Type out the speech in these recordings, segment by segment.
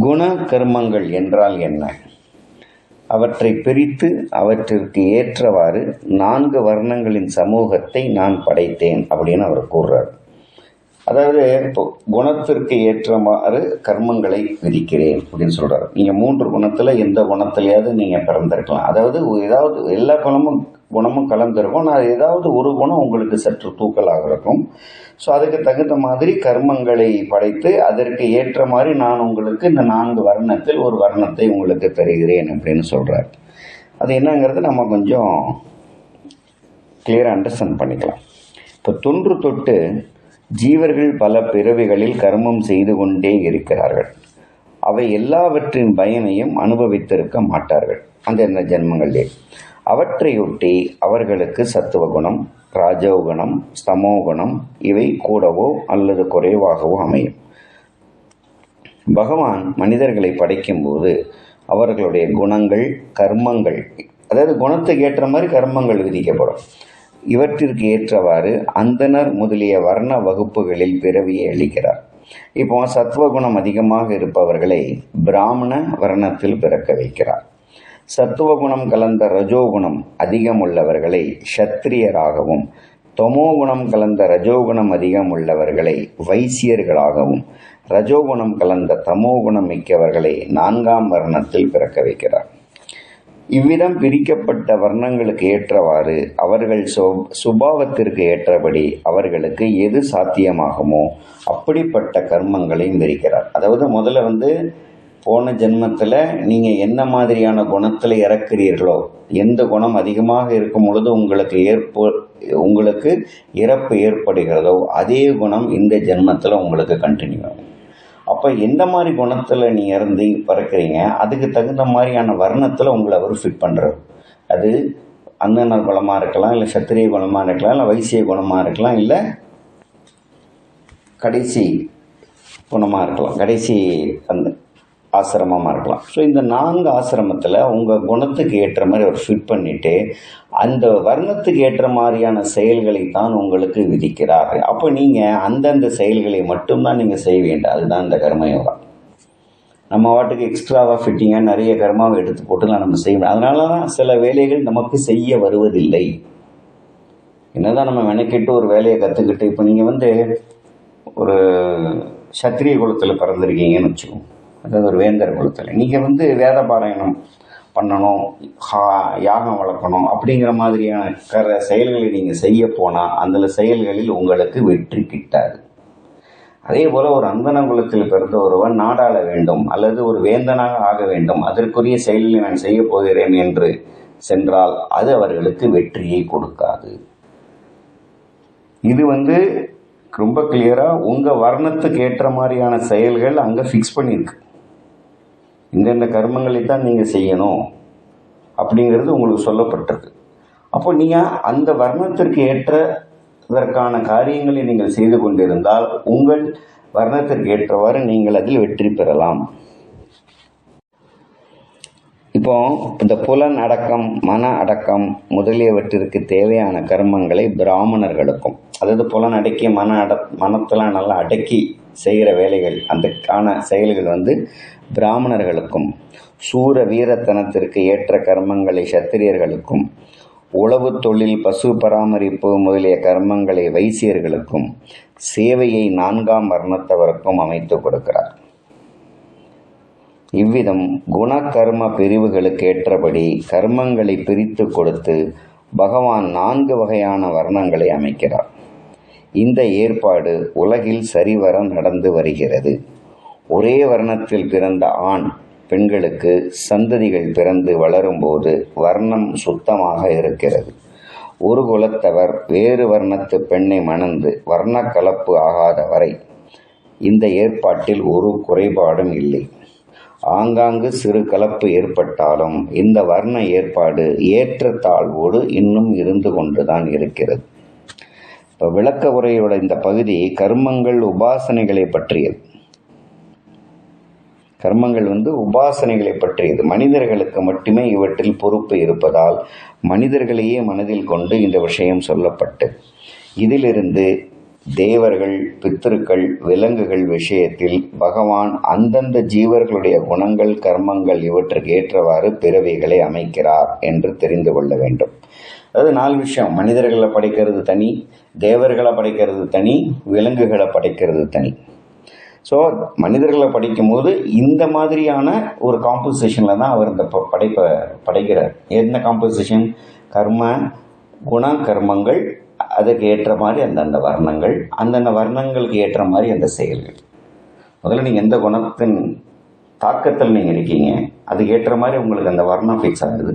குண கர்மங்கள் என்றால் என்ன? அவற்றை பிரித்து அவற்றிற்கு ஏற்றவாறு நான்கு வர்ணங்களின் சமூகத்தை நான் படைத்தேன் அப்படின்னு அவர் கூறுறார். அதாவது இப்போ குணத்திற்கு ஏற்றவாறு கர்மங்களை விதிக்கிறேன் அப்படின்னு சொல்றாரு. நீங்க மூன்று குணத்துல எந்த குணத்திலேயாவது நீங்க பிறந்திருக்கலாம். அதாவது ஏதாவது எல்லா குணமும் குணமும் கலந்துருக்கும். நான் ஏதாவது ஒரு குணம் உங்களுக்கு சற்று தூக்கலாக இருக்கும் ஸோ அதுக்கு தகுந்த மாதிரி கர்மங்களை படைத்து அதற்கு ஏற்ற மாதிரி நான் உங்களுக்கு இந்த நான்கு வர்ணத்தில் ஒரு வர்ணத்தை உங்களுக்கு தருகிறேன் அப்படின்னு சொல்கிறார் அது என்னங்கிறது நம்ம கொஞ்சம் கிளியராக அண்டர்ஸ்டாண்ட் பண்ணிக்கலாம். இப்போ தொன்று தொட்டு ஜீவர்கள் பல பிறவிகளில் கர்மம் செய்து கொண்டே இருக்கிறார்கள். அவை எல்லாவற்றின் பயனையும் அனுபவித்திருக்க மாட்டார்கள். அந்தந்த ஜென்மங்களிலே. அவற்றையொட்டி அவர்களுக்கு சத்துவ குணம் ராஜோகுணம் ஸ்தமோகுணம் இவை கூடவோ அல்லது குறைவாகவோ அமையும். பகவான் மனிதர்களை படைக்கும்போது அவர்களுடைய குணங்கள் கர்மங்கள் அதாவது குணத்துக்கு ஏற்ற மாதிரி கர்மங்கள் விதிக்கப்படும். இவற்றிற்கு ஏற்றவாறு அந்தனர் முதலிய வர்ண வகுப்புகளில் பிறவியை அளிக்கிறார். இப்போ சத்துவகுணம் அதிகமாக இருப்பவர்களை பிராமண வர்ணத்தில் பிறக்க வைக்கிறார். சத்துவகுணம் கலந்த ரஜோகுணம் அதிகம் உள்ளவர்களை ஷத்திரியராகவும் தமோகுணம் கலந்த ரஜோகுணம் அதிகம் உள்ளவர்களை வைசியர்களாகவும் ரஜோகுணம் கலந்த தமோகுணம் மிக்கவர்களை நான்காம் வர்ணத்தில் பிறக்க வைக்கிறார். இவ்விதம் பிரிக்கப்பட்ட வர்ணங்களுக்கு ஏற்றவாறு அவர்கள் சுபாவத்திற்கு ஏற்றபடி அவர்களுக்கு எது சாத்தியமாகுமோ அப்படிப்பட்ட கர்மங்களையும் விரிக்கிறார். அதாவது முதல்ல வந்து போன ஜென்மத்தில் நீங்கள் என்ன மாதிரியான குணத்தில் இறக்குறீர்களோ எந்த குணம் அதிகமாக இருக்கும் பொழுது உங்களுக்கு ஏற்ப உங்களுக்கு இறப்பு ஏற்படுகிறதோ அதே குணம் இந்த ஜென்மத்தில் உங்களுக்கு கண்டினியூ ஆகும். அப்போ எந்த மாதிரி குணத்தில் நீ இறந்து பறக்கிறீங்க அதுக்கு தகுந்த மாதிரியான வர்ணத்தில் உங்களை அவர் ஃபிட் பண்ணுறாரு அது அந்தனர் குணமாக இருக்கலாம் இல்லை சத்திரிய குணமாக இருக்கலாம் இல்லை வைசிய குணமாக இருக்கலாம் இல்லை கடைசி குணமாக இருக்கலாம். கடைசி அந்த ஆசிரமமாக இருக்கலாம் ஸோ இந்த நான்கு ஆசிரமத்தில் உங்கள் குணத்துக்கு ஏற்ற மாதிரி அவர் ஃபிட் பண்ணிவிட்டு அந்த வர்ணத்துக்கு ஏற்ற மாதிரியான செயல்களை தான் உங்களுக்கு விதிக்கிறார். அப்போ நீங்கள் அந்தந்த செயல்களை மட்டும்தான் நீங்கள் செய்ய வேண்டும். அதுதான் இந்த கர்மயோகா நம்ம வாட்டுக்கு எக்ஸ்ட்ராவாக ஃபிட்டிங்காக நிறைய கர்மாவை எடுத்து போட்டுலாம் நம்ம செய்ய முடியும் அதனால தான் சில வேலைகள் நமக்கு செய்ய வருவதில்லை. என்னதான் நம்ம மெனக்கிட்டு ஒரு வேலையை கற்றுக்கிட்டு இப்போ நீங்கள் வந்து ஒரு சத்திரிய குலத்தில் பிறந்திருக்கீங்கன்னு வச்சுக்கோங்க. அதாவது ஒரு வேந்தர் குலத்தில். நீங்கள் வந்து வேத பாராயணம் பண்ணணும் ஹா- யாகம் வளர்க்கணும் அப்படிங்கிற மாதிரியான கர செயல்களை நீங்கள் செய்ய போனால் அந்த செயல்களில் உங்களுக்கு வெற்றி கிட்டாது. அதே போல் ஒரு அந்தன குலத்தில் பிறந்த ஒருவன் நாடாள வேண்டும் அல்லது ஒரு வேந்தனாக ஆக வேண்டும் அதற்குரிய செயலில் நான் செய்ய போகிறேன் என்று சென்றால் அது அவர்களுக்கு வெற்றியை கொடுக்காது. இது வந்து ரொம்ப கிளியராக உங்கள் வர்ணத்துக்கு ஏற்ற மாதிரியான செயல்கள் அங்கே ஃபிக்ஸ் பண்ணியிருக்கு. இந்தெந்த கர்மங்களை தான் நீங்கள் செய்யணும் அப்படிங்கிறது உங்களுக்கு சொல்லப்பட்டிருக்கு. அப்போ நீங்கள் அந்த வர்ணத்திற்கு ஏற்றதற்கான காரியங்களை நீங்கள் செய்து கொண்டிருந்தால் உங்கள் வர்ணத்திற்கு ஏற்றவாறு நீங்கள் அதில் வெற்றி பெறலாம். இப்போ இந்த புலன் அடக்கம் மன அடக்கம் முதலியவற்றிற்கு தேவையான கர்மங்களை பிராமணர்களுக்கும் அதாவது புலன் அடக்கி மன அட மனத்தெல்லாம் நல்லா அடக்கி செய்கிற வேலைகள் அதுக்கான செயல்கள் வந்து பிராமணர்களுக்கும் சூர வீரத்தனத்திற்கு ஏற்ற கர்மங்களை சத்திரியர்களுக்கும் உழவு தொழில் பசு பராமரிப்பு முதலிய கர்மங்களை வைசியர்களுக்கும் சேவையை நான்காம் வர்ணத்தவருக்கும் அமைத்து கொடுக்கிறார். இவ்விதம் குண கர்ம பிரிவுகளுக்கு ஏற்றபடி கர்மங்களை பிரித்து கொடுத்து பகவான் நான்கு வகையான வர்ணங்களை அமைக்கிறார். இந்த ஏற்பாடு உலகில் சரிவர நடந்து வருகிறது. ஒரே வர்ணத்தில் பிறந்த ஆண் பெண்களுக்கு சந்ததிகள் பிறந்து வளரும்போது வர்ணம் சுத்தமாக இருக்கிறது. ஒரு குலத்தவர் வேறு வர்ணத்து பெண்ணை மணந்து வர்ண கலப்பு ஆகாத வரை இந்த ஏற்பாட்டில் ஒரு குறைபாடும் இல்லை. ஆங்காங்கு சிறு கலப்பு ஏற்பட்டாலும் இந்த வர்ண ஏற்பாடு ஏற்றத்தாழ்வோடு இன்னும் இருந்து கொண்டுதான் இருக்கிறது. இப்போ விளக்க உரையோட இந்த பகுதி கர்மங்கள் உபாசனைகளை பற்றியது. கர்மங்கள் வந்து உபாசனைகளை பற்றியது. மனிதர்களுக்கு மட்டுமே இவற்றில் பொறுப்பு இருப்பதால் மனிதர்களையே மனதில் கொண்டு இந்த விஷயம் சொல்லப்பட்டு இதிலிருந்து தேவர்கள் பித்திருக்கள் விலங்குகள் விஷயத்தில் பகவான் அந்தந்த ஜீவர்களுடைய குணங்கள் கர்மங்கள் இவற்றுக்கு ஏற்றவாறு பிறவிகளை அமைக்கிறார் என்று தெரிந்து கொள்ள வேண்டும். அதாவது நாலு விஷயம். மனிதர்களை படைக்கிறது தனி தேவர்களை படைக்கிறது தனி விலங்குகளை படைக்கிறது தனி. ஸோ மனிதர்களை படிக்கும்போது இந்த மாதிரியான ஒரு காம்போசிஷனில் தான் அவர் இந்த ப- படைப்பை படைக்கிறார். என்ன காம்போசிஷன் கர்ம குண கர்மங்கள் அதுக்கு ஏற்ற மாதிரி அந்தந்த வர்ணங்கள் அந்தந்த வர்ணங்களுக்கு ஏற்ற மாதிரி அந்த செயல்கள். முதல்ல நீங்கள் எந்த குணத்தின் தாக்கத்தில் நீங்கள் இருக்கீங்க அதுக்கு ஏற்ற மாதிரி உங்களுக்கு அந்த வர்ணம் ஃபிக்ஸ் ஆகுது.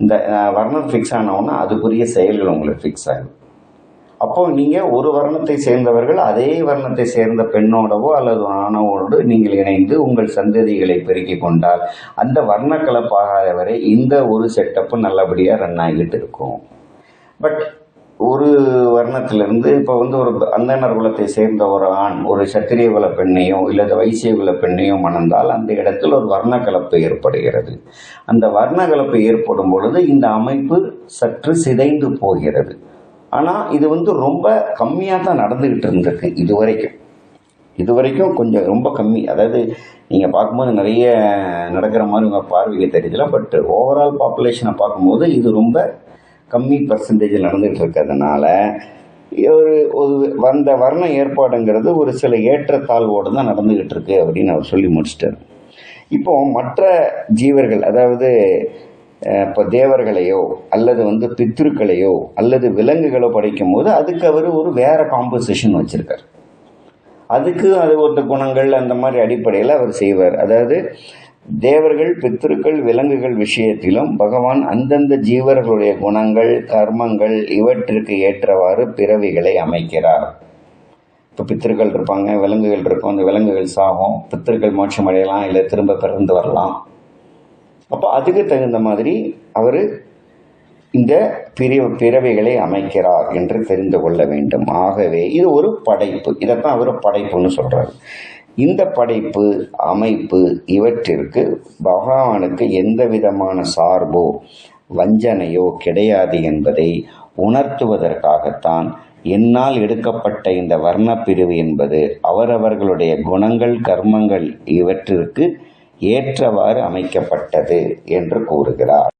இந்த வர்ணம் ஃபிக்ஸ் ஆனவுன்னா அதுக்குரிய செயல்கள் உங்களுக்கு ஃபிக்ஸ் ஆகுது. அப்போ நீங்கள் ஒரு வர்ணத்தை சேர்ந்தவர்கள் அதே வர்ணத்தை சேர்ந்த பெண்ணோடவோ அல்லது ஆணவோடு நீங்கள் இணைந்து உங்கள் சந்ததிகளை பெருக்கி கொண்டால் அந்த வர்ணக்கலப்பாகாத வரை இந்த ஒரு செட்டப்பு நல்லபடியாக ரன் ஆகிட்டு இருக்கும். பட் ஒரு வர்ணத்திலிருந்து இப்போ வந்து ஒரு அந்தனர் குலத்தை சேர்ந்த ஒரு ஆண் ஒரு சத்திரிய குல பெண்ணையோ இல்லது வைசிய குல பெண்ணையோ மணந்தால் அந்த இடத்தில் ஒரு வர்ணக்கலப்பு ஏற்படுகிறது. அந்த வர்ணக்கலப்பு ஏற்படும் பொழுது இந்த அமைப்பு சற்று சிதைந்து போகிறது. ஆனால் இது வந்து ரொம்ப கம்மியாக தான் நடந்துக்கிட்டு இருந்திருக்கு இது வரைக்கும் இது வரைக்கும் கொஞ்சம் ரொம்ப கம்மி. அதாவது நீங்கள் பார்க்கும்போது நிறைய நடக்கிற மாதிரி உங்கள் பார்வைக்கு தெரியுதுல பட் ஓவரால் பாப்புலேஷனை பார்க்கும்போது இது ரொம்ப கம்மி பர்சன்டேஜ் நடந்துகிட்டு இருக்கிறதுனால ஒரு ஒரு வந்த வர்ண ஏற்பாடுங்கிறது ஒரு சில ஏற்றத்தாழ்வோடு தான் நடந்துகிட்டு இருக்கு அப்படின்னு அவர் சொல்லி முடிச்சிட்டார். இப்போ மற்ற ஜீவர்கள் அதாவது இப்போ தேவர்களையோ அல்லது வந்து பித்ருக்களையோ அல்லது விலங்குகளோ படைக்கும் போது அதுக்கு அவர் ஒரு வேற காம்போசிஷன் வச்சிருக்கார். அதுக்கு அது ஒரு குணங்கள் அந்த மாதிரி அடிப்படையில் அவர் செய்வார். அதாவது தேவர்கள் பித்திருக்கள் விலங்குகள் விஷயத்திலும் பகவான் அந்தந்த ஜீவர்களுடைய குணங்கள் கர்மங்கள் இவற்றிற்கு ஏற்றவாறு பிறவிகளை அமைக்கிறார். இப்போ பித்திருக்கள் இருப்பாங்க விலங்குகள் இருக்கும் அந்த விலங்குகள் சாகும் பித்திருக்கள் மோட்சம் அடையலாம் இல்லை திரும்ப பிறந்து வரலாம். அப்போ அதுக்கு தகுந்த மாதிரி அவர் இந்த பிரிவு பிறவைகளை அமைக்கிறார் என்று தெரிந்து கொள்ள வேண்டும். ஆகவே இது ஒரு படைப்பு. இதைத்தான் அவர் படைப்புன்னு சொல்கிறார் இந்த படைப்பு அமைப்பு இவற்றிற்கு பகவானுக்கு எந்த விதமான சார்போ வஞ்சனையோ கிடையாது என்பதை உணர்த்துவதற்காகத்தான் என்னால் எடுக்கப்பட்ட இந்த வர்ணப்பிரிவு என்பது அவரவர்களுடைய குணங்கள் கர்மங்கள் இவற்றிற்கு ஏற்றவாறு அமைக்கப்பட்டது என்று கூறுகிறார்.